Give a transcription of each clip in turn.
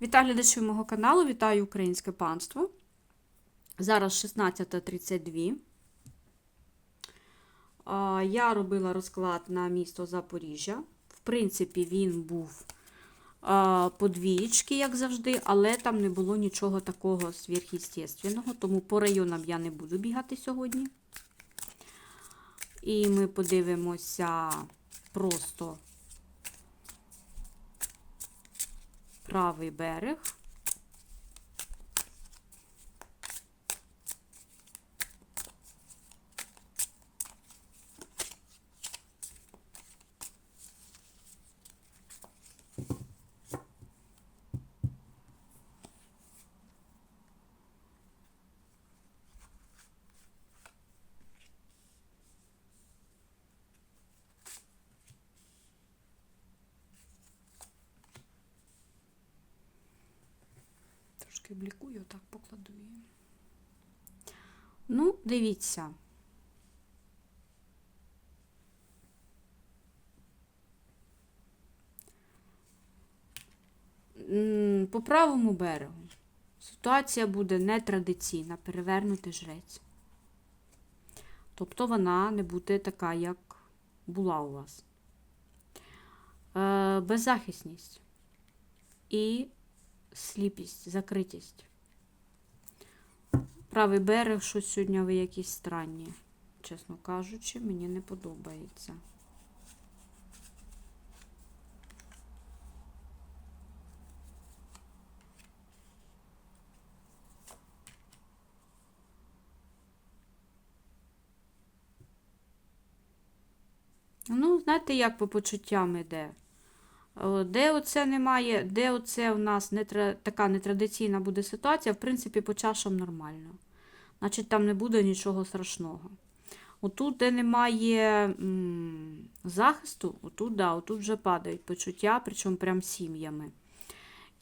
Вітаю глядачів мого каналу, вітаю українське панство. Зараз 16.32. Я робила розклад на місто Запоріжжя. В принципі, він був по двієчки, як завжди, але там не було нічого такого сверхъестественного, тому по районам я не буду бігати сьогодні. І ми подивимося просто правий берег. Трошки блікую, так покладу її. Ну, дивіться. По правому берегу ситуація буде нетрадиційна, перевернути жрець. Тобто вона не буде така, як була у вас. Е, беззахисність і сліпість, закритість. Правий берег, щось сьогодні ви якісь странні, чесно кажучи, мені не подобається. Ну, знаєте, як по почуттям іде? Де оце немає, де оце у нас не така нетрадиційна буде ситуація, в принципі, по чашам нормально. Значить, там не буде нічого страшного. Отут, де немає м, захисту, отут, да, отут вже падають почуття, причому прям сім'ями.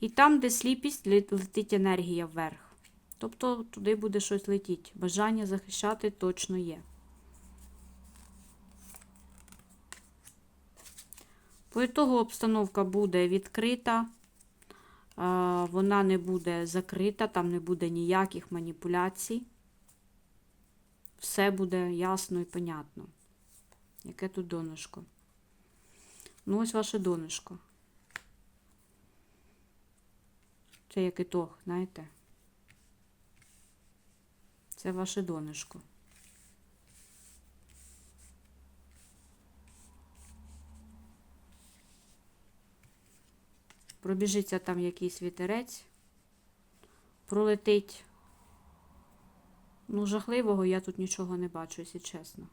І там, де сліпість, лет- летить енергія вверх. Тобто туди буде щось летіти. Бажання захищати точно є. По ітогу обстановка буде відкрита, а, вона не буде закрита, там не буде ніяких маніпуляцій. Все буде ясно і понятно. Яке тут донышко? Ну, ось ваше донышко. Це як ітог, знаєте? Це ваше донышко. Пробіжиться там якийсь вітерець, пролетить. Ну, жахливого я тут нічого не бачу, якщо чесно.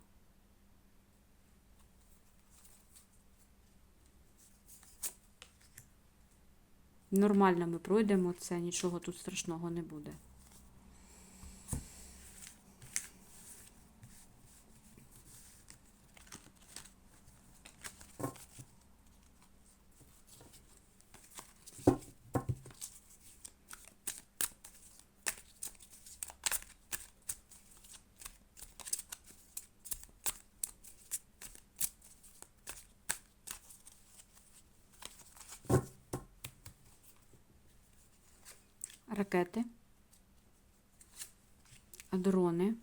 Нормально ми пройдемо це, нічого тут страшного не буде. Ракети, дрони,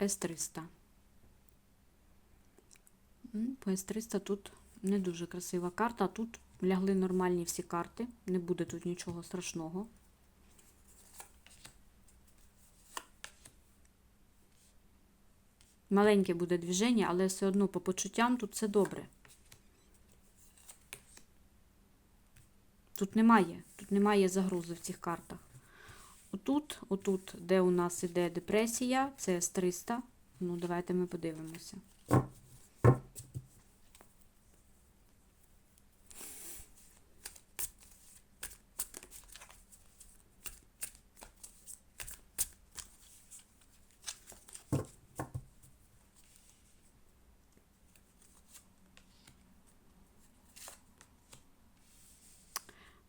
С-300. По С-300 тут не дуже красива карта, тут лягли нормальні всі карти, не буде тут нічого страшного. Маленьке буде движення, але все одно по почуттям тут все добре. Тут немає, тут немає загрози в цих картах. Отут, отут, де у нас іде депресія, це С-300. Ну, давайте ми подивимося.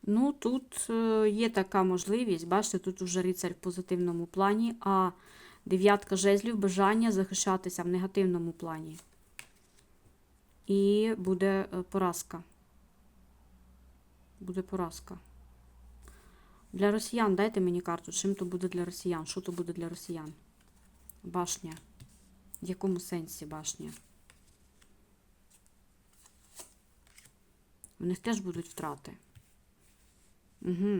Ну, тут е, є така можливість, бачите, тут уже рицарь в позитивному плані, а дев'ятка жезлів бажання захищатися в негативному плані. І буде е, поразка. Буде поразка. Для росіян дайте мені карту. Чим то буде для росіян? Що то буде для росіян? Башня. В якому сенсі башня? У них теж будуть втрати. Угу.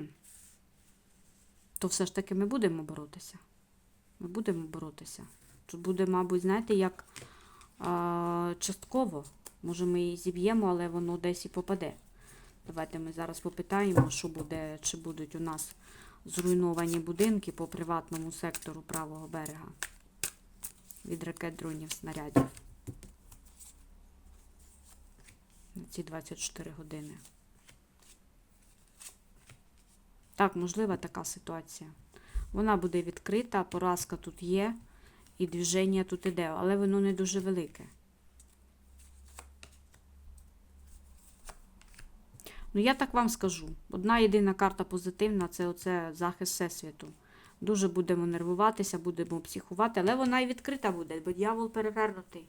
То все ж таки ми будемо боротися. Ми будемо боротися. Тут буде, мабуть, знаєте, як а, частково. Може, ми її зіб'ємо, але воно десь і попаде. Давайте ми зараз попитаємо, що буде, чи будуть у нас зруйновані будинки по приватному сектору правого берега від ракет дронів снарядів. На ці 24 години. Так, можлива така ситуація. Вона буде відкрита, поразка тут є, і движення тут іде, але воно не дуже велике. Ну, я так вам скажу. Одна єдина карта позитивна це оце захист Всесвіту. Дуже будемо нервуватися, будемо психувати, але вона і відкрита буде, бо дьявол перевернутий.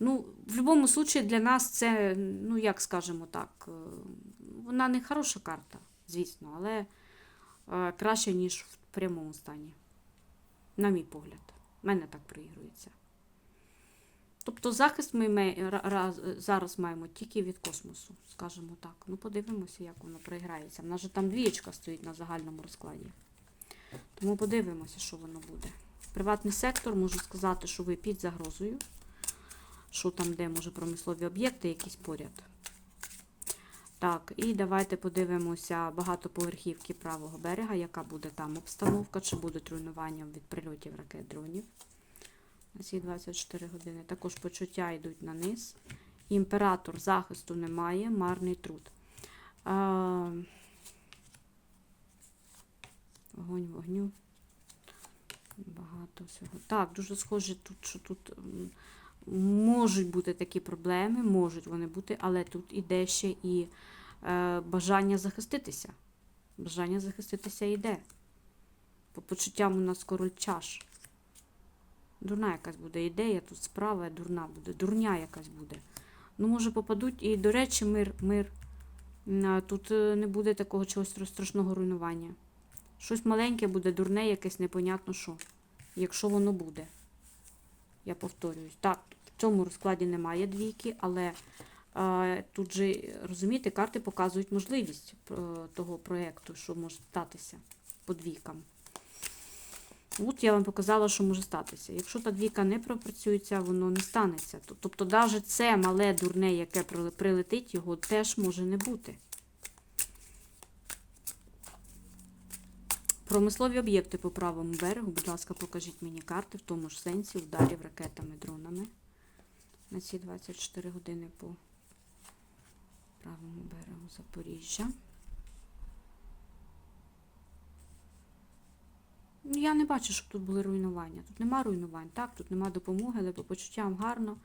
Ну, в будь-якому випадку для нас це, ну як скажемо так, е, вона не хороша карта, звісно, але е, краще, ніж в прямому стані. На мій погляд. У мене так проігрується. Тобто захист ми зараз маємо тільки від космосу, скажімо так. Ну, подивимося, як воно проіграється. В нас же там двієчка стоїть на загальному розкладі. Тому подивимося, що воно буде. Приватний сектор, можу сказати, що ви під загрозою. Що там, де, може, промислові об'єкти якісь поряд. Так, і давайте подивимося багатоповерхівки правого берега, яка буде там обстановка, чи будуть руйнування від прильотів ракет дронів на ці 24 години. Також почуття йдуть на низ. Імператор захисту немає, марний труд. Вогонь вогню. Багато всього. Так, дуже схоже тут, що тут можуть бути такі проблеми, можуть вони бути, але тут іде ще і е, бажання захиститися. Бажання захиститися йде. По почуттям у нас король чаш. Дурна якась буде ідея, тут справа дурна буде, дурня якась буде. Ну, може, попадуть. І, до речі, мир, мир. Тут е, не буде такого чогось страшного руйнування. Щось маленьке буде, дурне, якесь непонятно що. Якщо воно буде. Я повторююсь. Так, в цьому розкладі немає двійки, але е, тут же, розумієте, карти показують можливість е, того проєкту, що може статися по двійкам. От я вам показала, що може статися. Якщо та двійка не пропрацюється, воно не станеться. Тобто, навіть це мале дурне, яке прилетить, його теж може не бути. Промислові об'єкти по правому берегу, будь ласка, покажіть мені карти в тому ж сенсі ударів ракетами, дронами на ці 24 години по правому берегу Запоріжжя. Ну, Я не бачу, щоб тут були руйнування. Тут нема руйнувань, так, тут нема допомоги, але по почуттям гарно.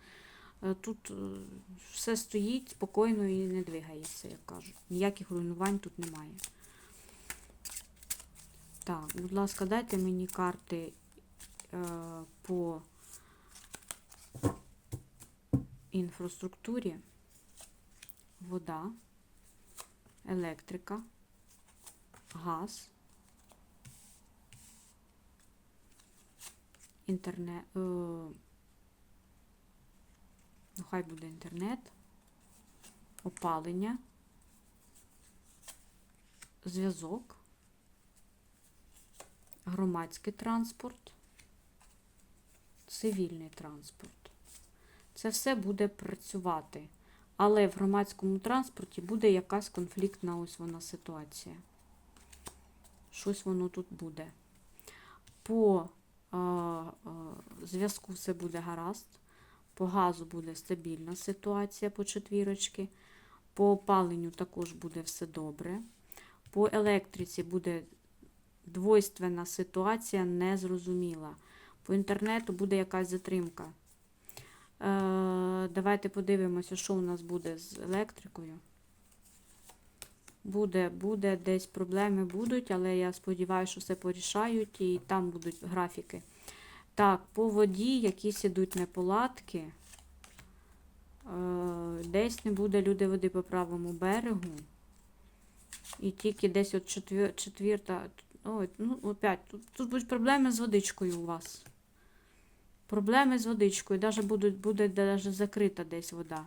Е, Тут е, все стоїть спокійно і не двигається, як кажуть. Ніяких руйнувань тут немає. Так, будь ласка, дайте мені карти е, по інфраструктурі, вода, електрика, газ. інтернет. Е, ну, хай буде інтернет, опалення, зв'язок, громадський транспорт, цивільний транспорт. Це все буде працювати. Але в громадському транспорті буде якась конфліктна ось вона ситуація. Щось воно тут буде. По а, а, зв'язку все буде гаразд. По газу буде стабільна ситуація по четвірочки. По опаленню також буде все добре. По електриці буде двойственна ситуація, незрозуміла. По інтернету буде якась затримка. Е, давайте подивимося, що у нас буде з електрикою. Буде, буде, десь проблеми будуть, але я сподіваюся, що все порішають і там будуть графіки. Так, по воді якісь ідуть неполадки. Е, десь не буде люди води по правому берегу. І тільки десь от четвер, четвірта. Ой, ну опять. Тут, тут будуть проблеми з водичкою у вас. Проблеми з водичкою. Даже будуть, буде даже закрита десь вода.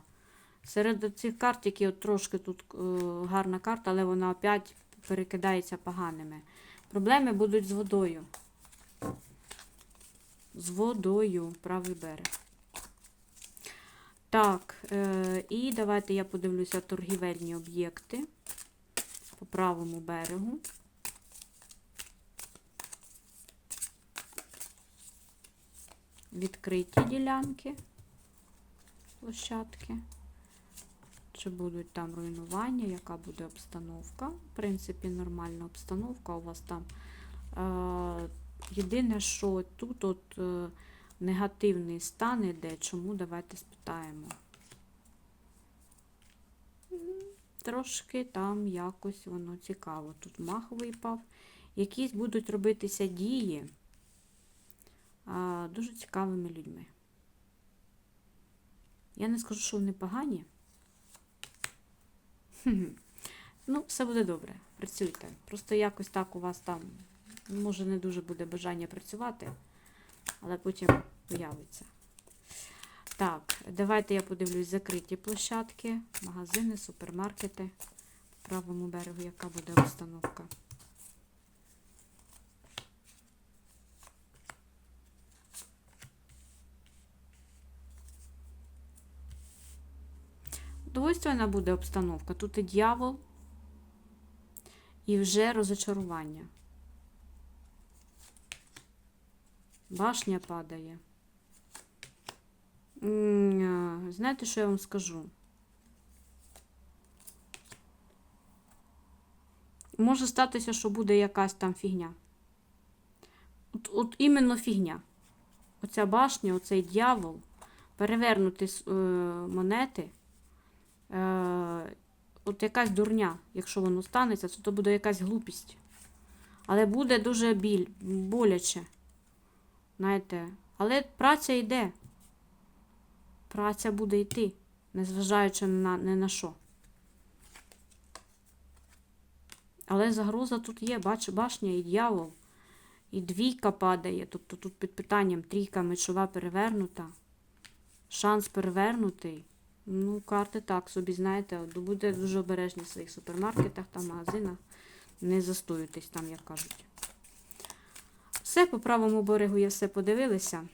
Серед цих карт, які от трошки тут е, гарна карта, але вона опять перекидається поганими. Проблеми будуть з водою. З водою, правий берег. Так, е, і давайте я подивлюся торгівельні об'єкти по правому берегу. Відкриті ділянки, площадки. Чи будуть там руйнування, яка буде обстановка? В принципі, нормальна обстановка у вас там. Е, єдине, що тут от е, негативний стан іде. Чому? Давайте спитаємо. Трошки там якось воно цікаво. Тут мах випав. Якісь будуть робитися дії дуже цікавими людьми. Я не скажу, що вони погані. Ну, все буде добре. Працюйте. Просто якось так у вас там, може, не дуже буде бажання працювати, але потім появиться. Так, давайте я подивлюсь закриті площадки, магазини, супермаркети. По правому берегу, яка буде обстановка. Двойственна буде обстановка. Тут і дьявол, і вже розочарування. Башня падає. Знаєте, що я вам скажу? Може статися, що буде якась там фігня. От, от іменно фігня. Оця башня, оцей дьявол, перевернути е, монети. Е, от якась дурня, якщо воно станеться, то, то буде якась глупість. Але буде дуже біль, боляче. Знаєте, але праця йде. Праця буде йти, незважаючи на, не на що. Але загроза тут є, бач, башня і дьявол. І двійка падає. Тобто тут під питанням трійка мечова перевернута. Шанс перевернутий. Ну, карти так собі, знаєте, будьте дуже обережні в своїх супермаркетах та магазинах. Не застоюйтесь там, як кажуть. Все, по правому берегу я все подивилися.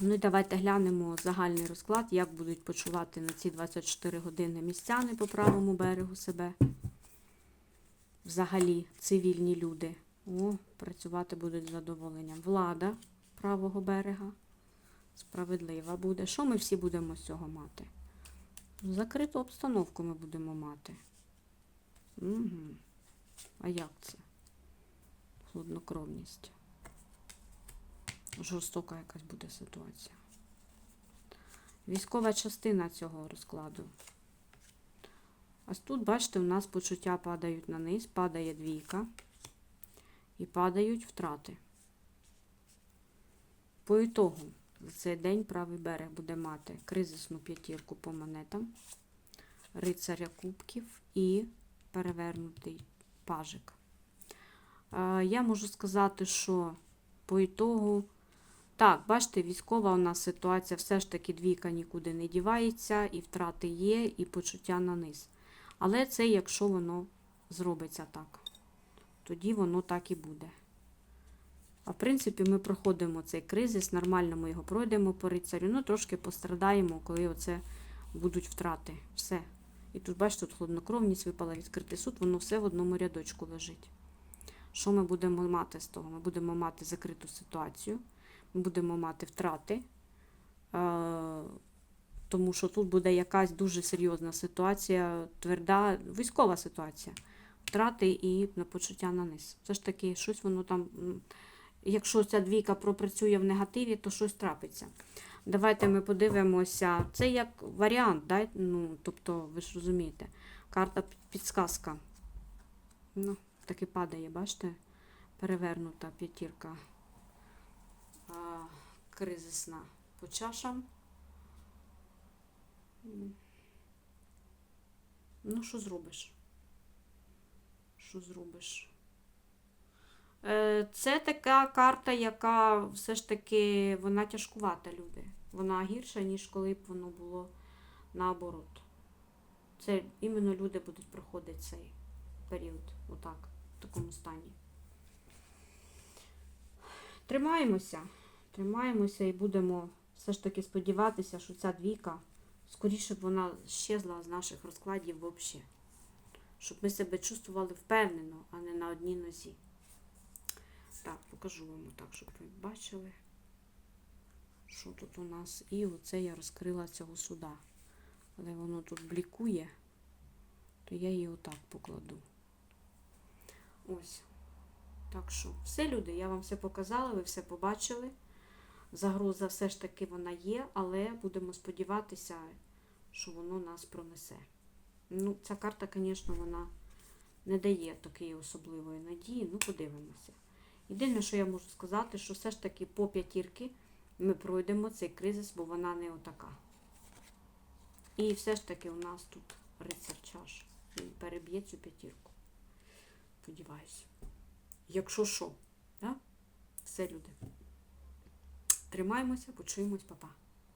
Ну і давайте глянемо загальний розклад, як будуть почувати на ці 24 години містяни по правому берегу себе. Взагалі, цивільні люди. О, працювати будуть з задоволенням. Влада правого берега. Справедлива буде. Що ми всі будемо з цього мати? Закриту обстановку ми будемо мати. Угу. А як це? Хладнокровність. Жорстока якась буде ситуація. Військова частина цього розкладу. Ось тут, бачите, у нас почуття падають на низ, падає двійка і падають втрати. По ітогу, за цей день правий берег буде мати кризисну п'ятірку по монетам, рицаря кубків і перевернутий пажик. Е, Я можу сказати, що по ітогу, так, бачите, військова у нас ситуація, все ж таки двійка нікуди не дівається, і втрати є, і почуття на низ. Але це якщо воно зробиться так, тоді воно так і буде. А в принципі, ми проходимо цей кризис, нормально ми його пройдемо по рицарю, ну трошки пострадаємо, коли оце будуть втрати. Все. І тут, бачите, тут хладнокровність випала відкритий суд, воно все в одному рядочку лежить. Що ми будемо мати з того? Ми будемо мати закриту ситуацію, ми будемо мати втрати, е, тому що тут буде якась дуже серйозна ситуація, тверда, військова ситуація. Втрати і на почуття на низ. Все ж таки, щось воно там, якщо ця двійка пропрацює в негативі, то щось трапиться. Давайте ми подивимося. Це як варіант, да? ну, тобто, ви ж розумієте, карта підсказка. Ну, так і падає, бачите? Перевернута п'ятірка а, кризисна по чашам. Ну, що зробиш? Що зробиш? Е, Це така карта, яка все ж таки вона тяжкувата, люди. Вона гірша, ніж коли б воно було наоборот. Це іменно люди будуть проходити цей період, отак, в такому стані. Тримаємося, тримаємося і будемо все ж таки сподіватися, що ця двійка скоріше б вона щезла з наших розкладів взагалі. Щоб ми себе чувствували впевнено, а не на одній нозі. Так, покажу вам так, щоб ви бачили, що тут у нас. І оце я розкрила цього суда. Але воно тут блікує, то я її отак покладу. Ось. Так що, все, люди, я вам все показала, ви все побачили. Загроза все ж таки вона є, але будемо сподіватися, що воно нас пронесе. Ну, ця карта, звісно, вона не дає такої особливої надії. Ну, подивимося. Єдине, що я можу сказати, що все ж таки по п'ятірки ми пройдемо цей кризис, бо вона не отака. І все ж таки у нас тут рицар чаш. Він переб'є цю п'ятірку. Сподіваюся. Якщо що, да? все, люди. Тримаємося, почуємось, па-па.